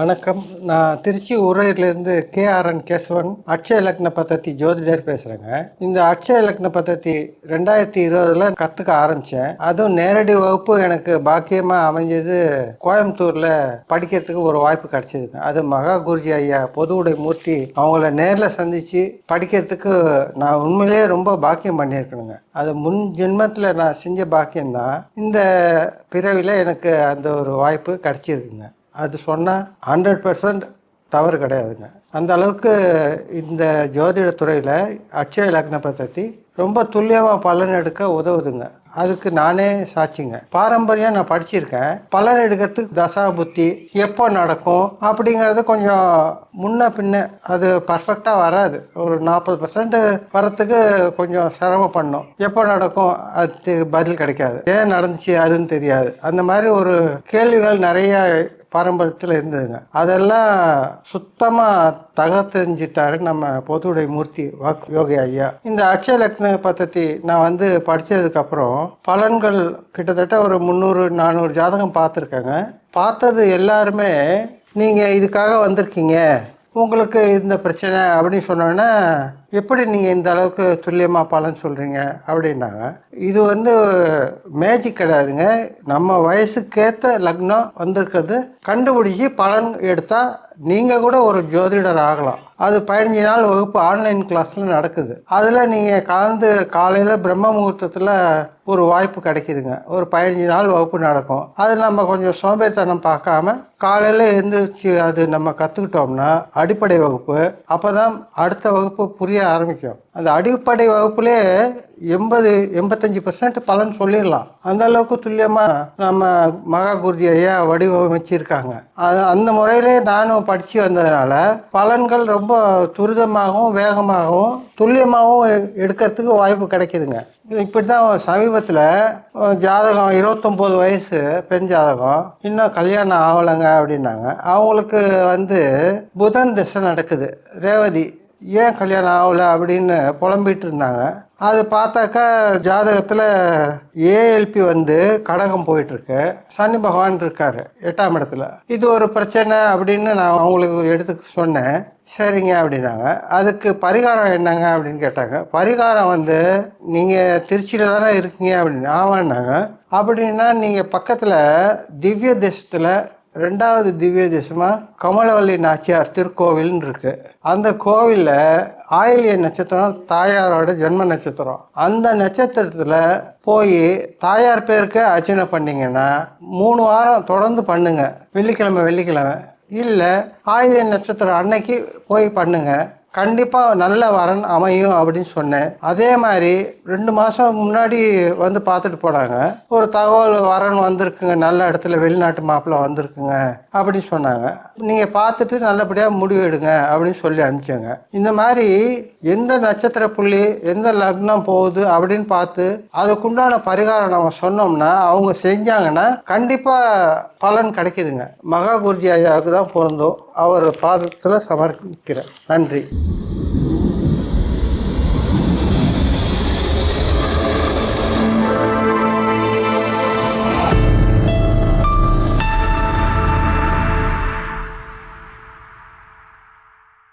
வணக்கம். நான் திருச்சி உரையிலிருந்து கேஆர்என் கேசவன் அட்சய லக்ன பத்தத்தி ஜோதிடர் பேசுகிறேங்க இந்த அட்சய லக்ன பத்தத்தி ரெண்டாயிரத்தி இருபதில் கற்றுக்க ஆரம்பித்தேன் அதுவும் நேரடி வகுப்பு எனக்கு பாக்கியமாக அமைஞ்சது கோயம்புத்தூரில் படிக்கிறதுக்கு ஒரு வாய்ப்பு கிடச்சிதுங்க. அது மகா குருஜி ஐயா பொதுவுடை மூர்த்தி அவங்கள நேரில் சந்தித்து படிக்கிறதுக்கு நான் உண்மையிலேயே ரொம்ப பாக்கியம் பண்ணியிருக்கணுங்க. அது முன் ஜென்மத்தில் நான் செஞ்ச பாக்கியம்தான். இந்த பிறவியில் எனக்கு அந்த ஒரு வாய்ப்பு கிடச்சிருக்குங்க. அது சொன்னால் ஹண்ட்ரட் பர்சன்ட் தவறு கிடையாதுங்க. அந்த அளவுக்கு இந்த ஜோதிட துறையில் அட்சய லக்ன பத்தி ரொம்ப துல்லியமாக பலன் எடுக்க உதவுதுங்க. அதுக்கு நானே சாட்சிங்க. பாரம்பரியம் நான் படிச்சிருக்கேன். பலன் எடுக்கிறதுக்கு தசா புத்தி எப்போ நடக்கும் அப்படிங்கிறது கொஞ்சம் முன்ன பின்ன அது பர்ஃபெக்டாக வராது. ஒரு நாற்பது பர்சன்ட் வரத்துக்கு கொஞ்சம் சிரமம் பண்ணும். எப்போ நடக்கும் அதுக்கு பதில் கிடைக்காது. ஏன் நடந்துச்சு அதுன்னு தெரியாது. அந்த மாதிரி ஒரு கேள்விகள் நிறைய பாரம்பரியத்தில் இருந்ததுங்க. அதெல்லாம் சுத்தமாக தகர்த்தெறிஞ்சிட்டாரு நம்ம பொதுவுடைய மூர்த்தி வாக் யோகி ஐயா. இந்த அட்சய லக்ன பத்தி நான் வந்து படித்ததுக்கப்புறம் பலன்கள் கிட்டத்தட்ட ஒரு முந்நூறு நானூறு ஜாதகம் பார்த்துருக்கேங்க. பார்த்தது எல்லாருமே நீங்கள் இதுக்காக வந்திருக்கீங்க. உங்களுக்கு இந்த பிரச்சனை அப்படின்னு சொன்னோன்னா எப்படி நீங்கள் இந்த அளவுக்கு துல்லியமாக பலன் சொல்கிறீங்க அப்படின்னாங்க இது வந்து மேஜிக் கிடையாதுங்க. நம்ம வயசுக்கேற்ற லக்னம் வந்திருக்கிறது கண்டுபிடிச்சி பலன் எடுத்தால் நீங்கள் கூட ஒரு ஜோதிடர் ஆகலாம். அது பதினஞ்சு நாள் வகுப்பு ஆன்லைன் கிளாஸில் நடக்குது. அதில் நீங்கள் கலந்து காலையில் பிரம்ம முகூர்த்தத்தில் ஒரு வாய்ப்பு கிடைக்குதுங்க. ஒரு பதினஞ்சு நாள் வகுப்பு நடக்கும். அது நம்ம கொஞ்சம் சோம்பேறித்தனம் பார்க்காம காலையில் எழுந்திரிச்சு அது நம்ம கற்றுக்கிட்டோம்னா அடிப்படை வகுப்பு. அப்போ தான் அடுத்த வகுப்பு புரிய ஆரம்பிக்கும். அந்த அடிப்படை வகுப்புலே எண்பது எண்பத்தஞ்சு பர்சன்ட் பலன் சொல்லிடலாம். அந்த அளவுக்கு துல்லியமாக நம்ம மகா குருஜி ஐயா வடிவமைச்சிருக்காங்க. அது அந்த முறையிலே நானும் படித்து வந்ததுனால பலன்கள் ரொம்ப துரிதமாகவும் வேகமாகவும் துல்லியமாகவும் எடுக்கிறதுக்கு வாய்ப்பு கிடைக்குதுங்க. இப்படி தான் சமீபத்தில் ஜாதகம் இருபத்தொம்போது வயசு பெண் ஜாதகம் இன்னும் கல்யாணம் ஆகலைங்க அப்படின்னாங்க. அவங்களுக்கு வந்து புதன் திசை நடக்குது. ரேவதி ஏன் கல்யாணம் ஆகலை அப்படின்னு புலம்பிகிட்டு இருந்தாங்க. அது பார்த்தாக்கா ஜாதகத்தில் ஏஎல்பி வந்து கடகம் போயிட்டுருக்கு. சனி பகவான் இருக்காரு எட்டாம் இடத்துல. இது ஒரு பிரச்சனை அப்படின்னு நான் அவங்களுக்கு எடுத்து சொன்னேன். சரிங்க அப்படின்னாங்க. அதுக்கு பரிகாரம் என்னங்க அப்படின்னு கேட்டாங்க. பரிகாரம் வந்து நீங்கள் திருச்சியில் தானே இருக்கீங்க அப்படின்னு. ஆமான்னாங்க. அப்படின்னா நீங்கள் பக்கத்தில் திவ்ய தேசத்தில் ரெண்டாவது திவ்ய தேசமாக கமலவல்லி நாச்சியார் திருக்கோவில்னு இருக்கு. அந்த கோவிலில் ஆயிலிய நட்சத்திரம் தாயாரோட ஜென்ம நட்சத்திரம். அந்த நட்சத்திரத்தில் போய் தாயார் பேருக்கு அர்ச்சனை பண்ணிங்கன்னா மூணு வாரம் தொடர்ந்து பண்ணுங்க. வெள்ளிக்கிழமை வெள்ளிக்கிழமை. இல்லை ஆயிலிய நட்சத்திரம் அன்னைக்கு போய் பண்ணுங்கள் கண்டிப்பாக நல்ல வரன் அமையும் அப்படின்னு சொன்னேன். அதே மாதிரி ரெண்டு மாதம் முன்னாடி வந்து பார்த்துட்டு போனாங்க. ஒரு தகவல் வரன் வந்திருக்குங்க நல்ல இடத்துல வெளிநாட்டு மாப்பிள்ளை வந்திருக்குங்க அப்படின்னு சொன்னாங்க. நீங்கள் பார்த்துட்டு நல்லபடியாக முடிவு எடுங்க அப்படின்னு சொல்லி அனுப்பிச்சாங்க. இந்த மாதிரி எந்த நட்சத்திர புள்ளி எந்த லக்னம் போகுது அப்படின்னு பார்த்து அதுக்குண்டான பரிகாரம் நம்ம சொன்னோம்னா அவங்க செஞ்சாங்கன்னா கண்டிப்பாக பலன் கிடைக்குதுங்க. மகா குருஜி ஐயாவுக்கு தான் பொருந்தும். அவர் பாதத்தில் சமர்ப்பிக்கிறேன். நன்றி.